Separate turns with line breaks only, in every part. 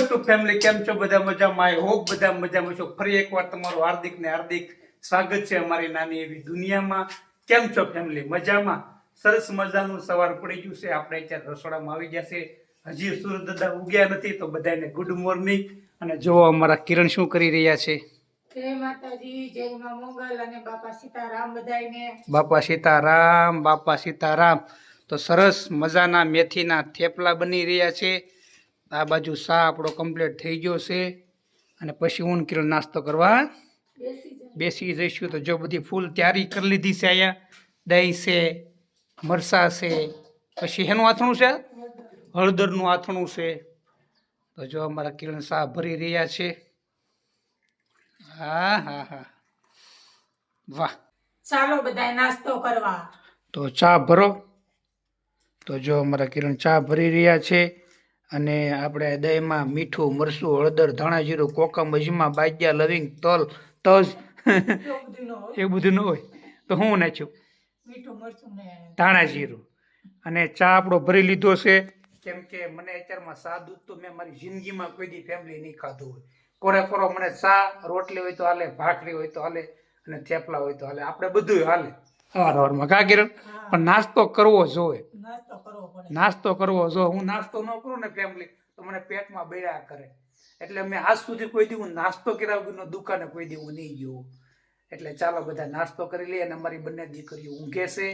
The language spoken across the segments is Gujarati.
યુટ્યુબ ફેમિલી કેમ છો? બધા મજામાં? આઈ હોપ બધા મજામાં છો. ફરી એકવાર તમારું હાર્દિક ને હાર્દિક સ્વાગત છે અમારી નાની એવી દુનિયામાં. કેમ છો ફેમિલી મજામાં? સરસ મજાનું સવાર પડી ગયું છે. આપણે અત્યારે રસોડામાં આવી ગયા છે. હજી સૂરજ દાદા ઉગ્યા નથી તો બધાને ગુડ મોર્નિંગ અને જો અમારા કિરણ શું કરી રહ્યા છે?
બાપા સીતારામ
બાપા સીતારામ. તો સરસ મજાના મેથીના થેપલા બની રહ્યા છે. આ બાજુ સા આપણો કમ્પ્લીટ થઈ ગયો છે. અને પછી ઊન કિરણ નાસ્તો કરવા
બેસી
જઈશું. તો જો બધી ફૂલ તૈયારી કરી લીધી છે અહીંયા. દહીં છે મરસા છે પછી એનું આથણું છે? હળદરનું આથણું છે. તો જો અમારા કિરણ શાહ ભરી રહ્યા છે. હા હા હા. વાહ.
ચાલો બધા નાસ્તો કરવા.
તો ચા ભરો. તો જો અમારા કિરણ ચા ભરી રહ્યા છે. અને આપણે દહીંમાં મીઠું મરચું હળદર ધાણા જીરું કોકમ અજમા બાજ્યા લવિંગ તલ તજ
એવું બધું ન હોય.
તો હું નાખ્યું?
ને
ધાણા જીરું. અને ચા આપણો ભરી લીધો છે. કેમ કે મને અત્યારમાં ચા દૂધ તો મેં મારી જિંદગીમાં કોઈ દી ફેમિલી નહીં ખાધું હોય. કોરે કોરો મને ચા રોટલી હોય તો હાલે ભાખરી હોય તો હાલે અને થેપલા હોય તો હાલે. આપણે બધું હાલે. સવાર સવારમાં કા કિરણ? પણ નાસ્તો કરવો જોઈએ.
નાસ્તો કરવો પડે.
જો હું નાસ્તો ન કરું ને ફેમિલી તો મને પેટમાં બેડા કરે. એટલે મેં આજ સુધી કોઈ દી હું નાસ્તો કર્યા વગરનો દુકાને કોઈ દી હું નહીં ગયો. એટલે ચાલો બધા નાસ્તો કરી લઈએ અને અમારી બંને દીકરીઓ ઊંઘે છે.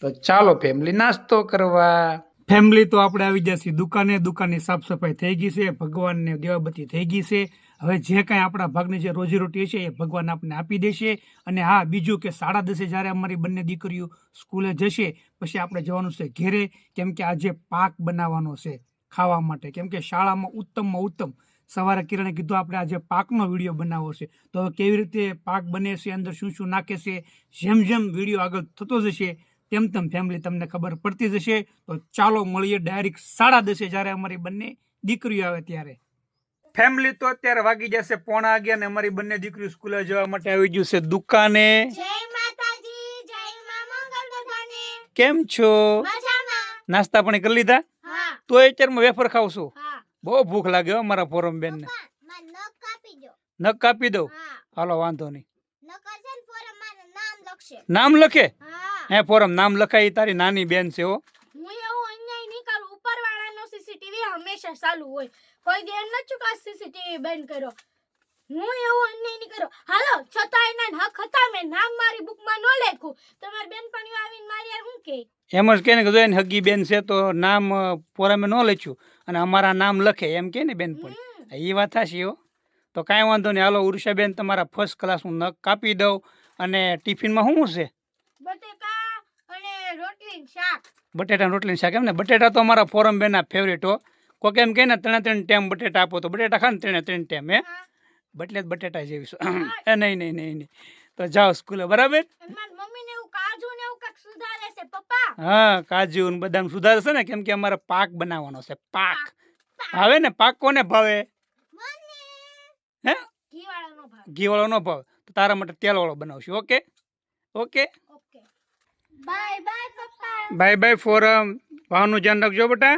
તો ચાલો ફેમિલી નાસ્તો કરવા. ફેમિલી તો આપણે આવી જશે. દુકાને દુકાનની સાફ સફાઈ થઈ ગઈ છે. ભગવાનને દેવાબત્તી થઈ ગઈ છે. હવે જે કાંઈ આપણા ભાગની જે રોજીરોટી છે એ ભગવાન આપણને આપી દેશે અને હા, બીજું કે સાડા દસે જ્યારે અમારી બંને દીકરીઓ સ્કૂલે જશે, પછી આપણે જવાનું છે ઘેરે, કેમ કે આજે પાક બનાવવાનો છે ખાવા માટે. કેમ કે શાળામાં ઉત્તમમાં ઉત્તમ. સવારે કિરણે કીધું, આપણે આજે પાકનો વીડિયો બનાવવો છે. તો હવે કેવી રીતે પાક બને છે, અંદર શું શું નાખે છે, જેમ જેમ વીડિયો આગળ થતો જશે, તેમ તેમ ફેમિલી તમને ખબર પડતી જશે. તો ચાલો મળીએ ડાયરેક્ટ સાડા દસે જ્યારે અમારી બંને દીકરીઓ આવે ત્યારે. ફેમિલી તો અત્યારે વાગી જશે પોણા વાગ્યા અને અમારી બંને દીકરીઓ સ્કૂલે જવા માટે આવી ગયું છે દુકાને. કેમ છો? નાસ્તા પણ કરી લીધા?
તો
તો અત્યારમાં વેફર ખાવ છું? બહુ ભૂખ લાગે હો મારા ફોરમ બેન ને
નખ કાપી
દઉં? હાલો વાંધો નહીં.
ને નામ
લખે?
હા.
હે ફોરમ નામ લખાય તારી નાની બેન છે હો.
હું એવું અન્યાય નહીં કરું. ઉપરવાળાનો સીસીટીવી હંમેશા ચાલુ હોય. કોઈ ગેર ન ચૂકા સીસીટીવી બંધ કરો હું એવું અન્યાય નહીં કરો હાલો છતાં એના હક હતા મેં નામ મારી બુકમાં ન લખ્યું. તમારી બેનપણીઓ આવીને મારી યાર હું કે
એમ જ કે ને કે જો હગી બેન છે તો નામ પોરામે ન લખ્યું. અને અમારા નામ લખે એમ કે ને બેન પણ એ વાત થશે એવો તો કાંઈ વાંધો નહીં. હાલો ઉર્ષાબેન તમારા ફર્સ્ટ ક્લાસ હું નખ કાપી દઉં અને ટિફિનમાં શું છે
બટેકા અને રોટલી શાક.
બટેટા રોટલી શાક. એમ ને બટેટા તો અમારા ફોરમ બેનના ફેવરેટ હો. કોક એમ કહે ને ત્રણે ત્રણ ટેમ બટેટા આપો તો બટેટા ખા ને ત્રણે ત્રણ ટેમ હે? બટલે બટેટા જેવી એ નહીં નહીં નહીં નહીં. તો જાઓ સ્કૂલે બરાબર? હા કાજુ ને બદામ સુધારશે ને કેમ કે અમારે પાક બનાવવાનો છે પાક. ભાવે ને? પાક કોને ભાવે? હે?
ઘીવાળો નો ભાવ.
ઘી વાળો નો ભાવે. તો તારા માટે તેલ વાળો બનાવશું okay? Okay?
Bye bye
Foram. ભાવનું ધ્યાન રાખજો બેટા.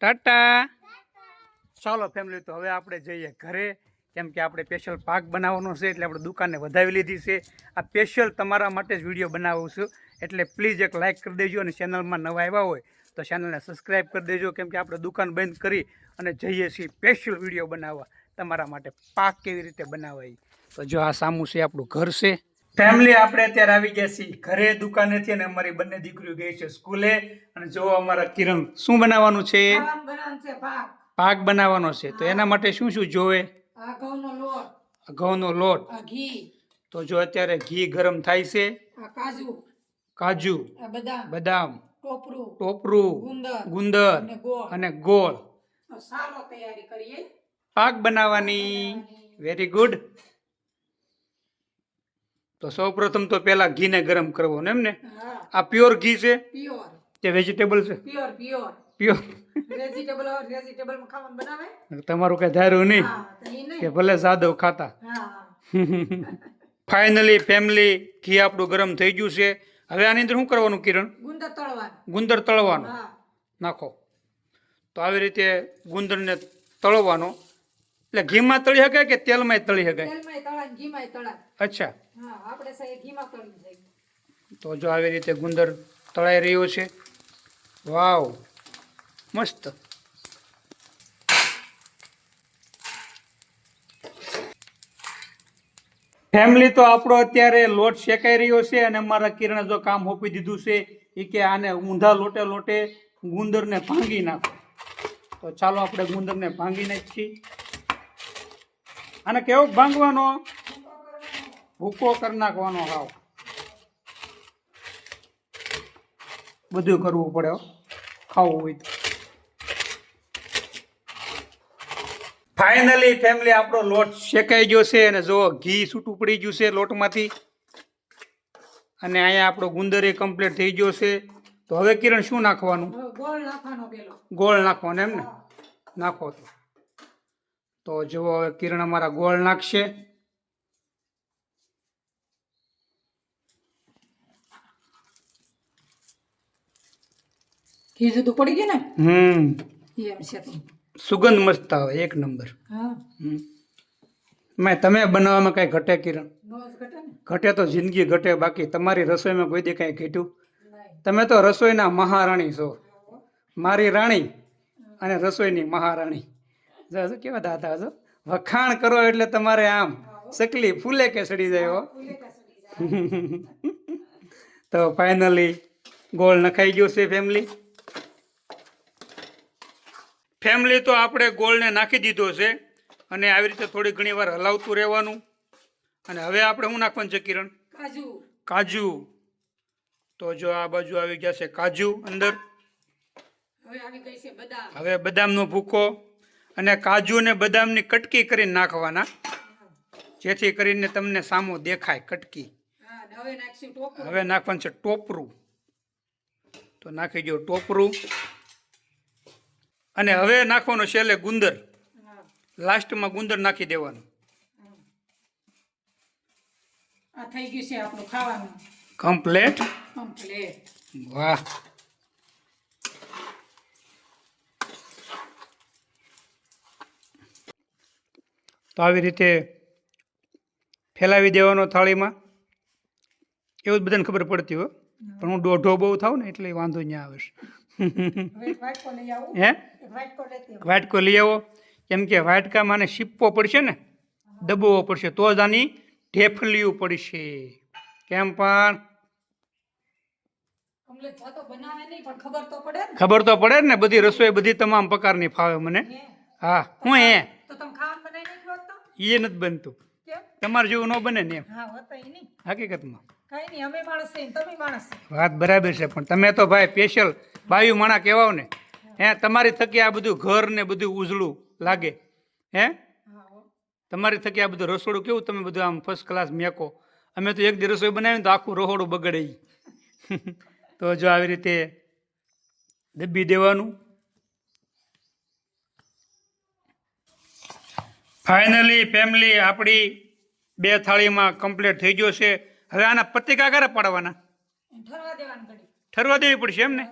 ટાટા. ચાલો ફેમિલી તો હવે આપણે જઈએ ઘરે. કેમ કે આપણે સ્પેશિયલ પાક બનાવવાનો છે, એટલે આપણે દુકાને વધાવી લીધી છે. આ સ્પેશિયલ તમારા માટે જ વીડિયો બનાવું છું. એટલે પ્લીઝ એક લાઇક કરી દેજો અને ચેનલમાં નવા આવ્યા હોય, તો ચેનલને સબસ્ક્રાઈબ કરી દેજો. કેમ કે આપણે દુકાન બંધ કરી અને જઈએ છીએ સ્પેશિયલ વીડિયો બનાવવા. તમારા માટે પાક કેવી રીતે બનાવાય? તો જો આ સામું છે, આપણું ઘર છે. ફેમિલી આપણે અત્યારે આવી ગયા છીએ. ઘરે દુકાનેથી અને અમારી બંને દીકરીઓ ગઈ છે સ્કૂલે. અને જો અમારા કિરણ શું બનાવવાનું છે? પાક બનાવવાનો છે તો એના માટે શું શું જોવે?
ઘઉંનો લોટ.
ઘઉંનો લોટ.
ઘી.
તો જો અત્યારે ઘી ગરમ થાય છે.
કાજુ.
કાજુ.
બદામ.
બદામ.
ટોપરું. ગુંદર.
ગુંદર.
અને ગોળ.
પાક બનાવવાની. વેરી ગુડ તો સૌ પ્રથમ તો પેલા ઘીને ગરમ કરવાનું એમ ને? આ પ્યોર ઘી છે?
પ્યોર.
કે વેજીટેબલ છે?
Pure pure.
Pure.
Vegetable vegetable ખાવાનું બનાવે?
તમારું કઈ ધાર્યું નહીં કે ભલે જાદવ ખાતા. ફાઇનલી ફેમિલી ઘી આપણું ગરમ થઈ ગયું છે. હવે આની અંદર શું કરવાનું કિરણ?
ગુંદર તળવાનું.
ગુંદર તળવાનું. નાખો. તો આવી રીતે ગુંદરને તળવાનો. એટલે ઘીમાં તળી શકાય કે તેલમાં તળી શકાય?
તળાય તળાય.
અચ્છા.
હા આપણે સાહેબ ઘીમાં તળી જાય
તો જો આવી રીતે ગુંદર તળાઈ રહ્યો છે. વાવ. મસ્ત. ફેમિલી તો આપણો અત્યારે લોટ શેકાઈ રહ્યો છે અને અમારા કિરણે જો કામ હોપી દીધું છે એ કે આને ઊંધા લોટે લોટે ગુંદરને ભાંગી નાખો. તો ચાલો આપણે ગુંદરને ભાંગી નાખીએ. આને કેવો ભાંગવાનો? ભૂકો કરી નાખવાનો હાવ. બધું કરવું પડે ખાવું હોય તો. ફાઇનલી ફેમિલી આપણો લોટ શેકાઈ ગયો છે અને જો ઘી છૂટું પડી ગયું છે લોટમાંથી. અને અહીંયા આપણો ગુંદર એ કમ્પ્લીટ થઈ ગયો છે. તો હવે કિરણ શું નાખવાનું?
ગોળ નાખવાનો
ગોળ નાખવાનો એમ ને? નાખો તો. તો જુઓ હવે કિરણ અમારા ગોળ નાખશે.
ઘી જુદું પડી ગયું
હમ.
એમ છે
સુગંધ મસ્ત આવે એક નંબર.
હા.
હમ. મેં તમે બનાવવામાં કાંઈ ઘટે કિરણ?
ઘટે
તો જિંદગી ઘટે બાકી તમારી રસોઈમાં કોઈ દે કાંઈ ઘટ્યું? તમે તો રસોઈના મહારાણી છો. મારી રાણી અને રસોઈની મહારાણી. જો શું કેવા દાદા છો વખાણ કરો એટલે તમારે આમ સકલી ફૂલે કે સડી જાય હો. તો ફાઇનલી ગોળ નખાઈ ગયો છે ફેમિલી ફેમિલી તો આપણે ગોળને નાખી દીધો છે અને આવી રીતે થોડી ઘણી વાર હલાવતું રહેવાનું. અને હવે આપણે શું નાખવાનું છે કિરણ?
કાજુ.
કાજુ. તો જો આ બાજુ આવી ગયા છે કાજુ અંદર.
હવે
બદામનો ભૂકો. અને કાજુ અને બદામની કટકી કરીને નાખવાના. જેથી કરીને તમને સામો દેખાય કટકી.
હવે
નાખવાનું છે ટોપરું. તો નાખી દો ટોપરું. અને હવે નાખવાનો છેલ્લે ગુંદર. લાસ્ટમાં ગુંદર નાખી દેવાનું.
આ થઈ ગયું છે આપણું ખાવાનું.
કમ્પ્લેટ.
કમ્પ્લેટ.
વાહ. તો આવી રીતે ફેલાવી દેવાનો થાળીમાં. એવું જ બધાને ખબર પડતી હોય પણ હું દોઢો બહુ થાઉં ને એટલે વાંધો ત્યાં આવે છે. હે?
વાટકો
લઈ આવો. કેમ કે વાટકામાં આને શીપવો પડશે ને દબાવવો પડશે. તો જ આની ઢેફલિયું પડશે. કેમ પણ?
ખબર તો પડે ને.
ખબર તો પડે જ ને બધી રસોઈ બધી તમામ પ્રકારની ફાવે મને.
હા.
હું. એ
બનાવી
એ નથી બનતું. તમારે જેવું ન બને ને એમ. હકીકતમાં.
કાંઈ નહીં અમે માણસ છે તમે માણસ છે.
વાત બરાબર છે પણ તમે તો ભાઈ સ્પેશિયલ બાયુ માણા કહેવાવ ને. હે તમારી થકી આ બધું ઘર ને બધું ઉજળું લાગે. હે? તમારી થકી આ બધું રસોડું કેવું તમે બધું આમ ફર્સ્ટ ક્લાસ મેકો? અમે તો એક દી રસોઈ બનાવીને તો આખું રહોડું બગડે તો જો આવી રીતે દબી દેવાનું ફાઇનલી ફેમિલી આપણી બે થાળીમાં કમ્પ્લીટ થઈ ગયો છે. હવે આના પત્રિકા ક્યારે પાડવાના?
ઠરવા
દેવી પડશે એમ ને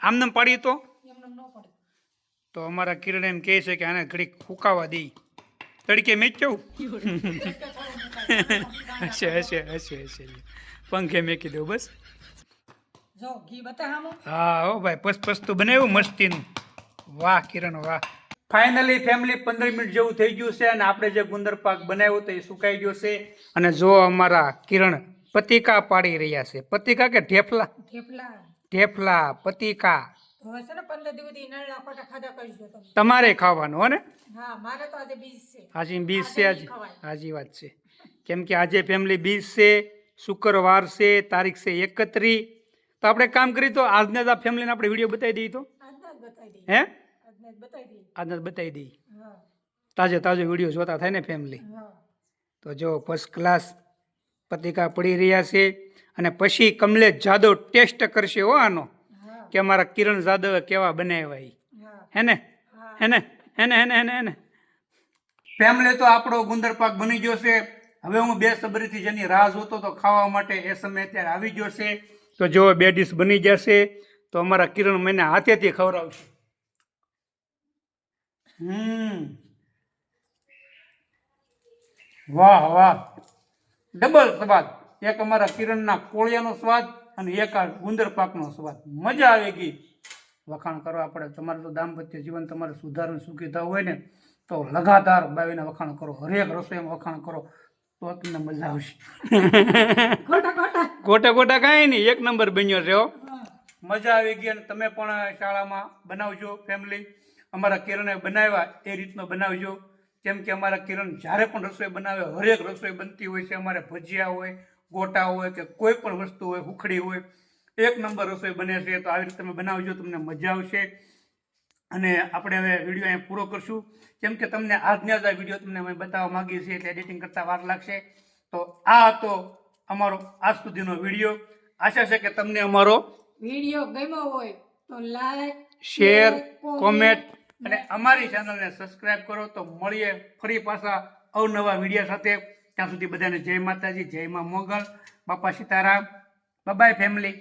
આમને પાડી તો? તો અમારા કિરણ એમ કહે છે કે આને ઘડીક ફૂંકાવા દઈ. તડકે મેચ્યું? હશે હશે હશે હશે. પંખે મેકી દઉં બસ. હા હો ભાઈ પસ પસ્તું બનાવ્યું મસ્તીનું. વાહ કિરણ વાહ. ફાઇનલી ફેમિલી પંદર મિનિટ જેવું થઈ ગયું છે અને આપણે જે ગુંદર પાક બનાવ્યો તો એ સુકાઈ ગયો છે. અને જો અમારા કિરણ પતિકા પાડી રહ્યા છે. પતિકા કે ઢેફલા?
ઢેફલા.
ઢેફલા પતિકા. તમારે ખાવાનું હો ને?
બીજ છે.
હાજી બીજ છે
ખવાય.
હાજી વાત છે. કેમ કે આજે ફેમિલી બીજ છે શુક્રવાર છે તારીખ છે એકત્રી. તો આપણે કામ કરી તો આજને જ આ ફેમિલીને આપણે વીડિયો બતાવી દઈએ તો. હે?
આજના બતાવી દઈ
તાજે તાજો વીડિયો જોતા થાય ને ફેમિલી તો જો ફર્સ્ટ ક્લાસ પત્રિકા પડી રહ્યા છે અને પછી કમલેશ જાદવ ટેસ્ટ કરશે હો આનો. કે અમારા કિરણ જાદવે કેવા બનાવ્યા
હા.
હેને
હા.
હેને હેને હેને હેને હેને ફેમલે તો આપણો ગુંદર પાક બની ગયો છે. હવે હું બે સબરીથી જેની રાહ જોતો તો ખાવા માટે એ સમય અત્યારે આવી ગયો છે. તો જો બે ડીશ બની જશે તો અમારા કિરણ મને હાથેથી ખવડાવશે. હમ. વાહ વાહ. ડબલ સ્વાદ. એક અમારા કિરણના કોળિયાનો સ્વાદ અને એક આ ગુંદર પાકનો સ્વાદ. મજા આવી ગઈ. વખાણ કરવા પડે. તમારું તો દાંપત્ય જીવન તમારે સુધારણ સુખીતા હોય ને તો લગાતાર બાવીના વખાણ કરો. હરેક રસોઈમાં વખાણ કરો તો તમને મજા આવશે. ગોટા ગોટા કાંઈ નહીં. એક નંબર બન્યો છે મજા આવી ગઈ અને તમે પણ શાળામાં બનાવજો ફેમિલી અમારા કિરણે બનાવ્યા એ રીતનો બનાવજો. કેમ કે અમારા કિરણ જ્યારે પણ રસોઈ બનાવે હરેક રસોઈ બનતી હોય છે. અમારે ભજીયા હોય ગોટા હોય કે કોઈ પણ વસ્તુ હોય ઉખડી હોય એક નંબર રસોઈ બને છે. તો આવી રીતે તમે બનાવજો તમને મજા આવશે. અને આપણે હવે વીડિયો અહીં પૂરો કરશું. કેમ કે તમને આજના જ આ વીડિયો તમને અમે બતાવવા માગીએ છીએ એટલે એડિટિંગ કરતાં વાર લાગશે. તો આ હતો અમારો આજ સુધીનો વીડિયો. આશા છે કે તમને અમારો
વીડિયો ગમ્યો હોય તો લાઈક
શેર કોમેન્ટ અને અમારી ચેનલને સબસ્ક્રાઇબ કરો તો મળીએ ફરી પાછા અવનવા વિડીયા સાથે. ત્યાં સુધી બધાને જય માતાજી, જય મા મોગલ બાપા સીતારામ. By family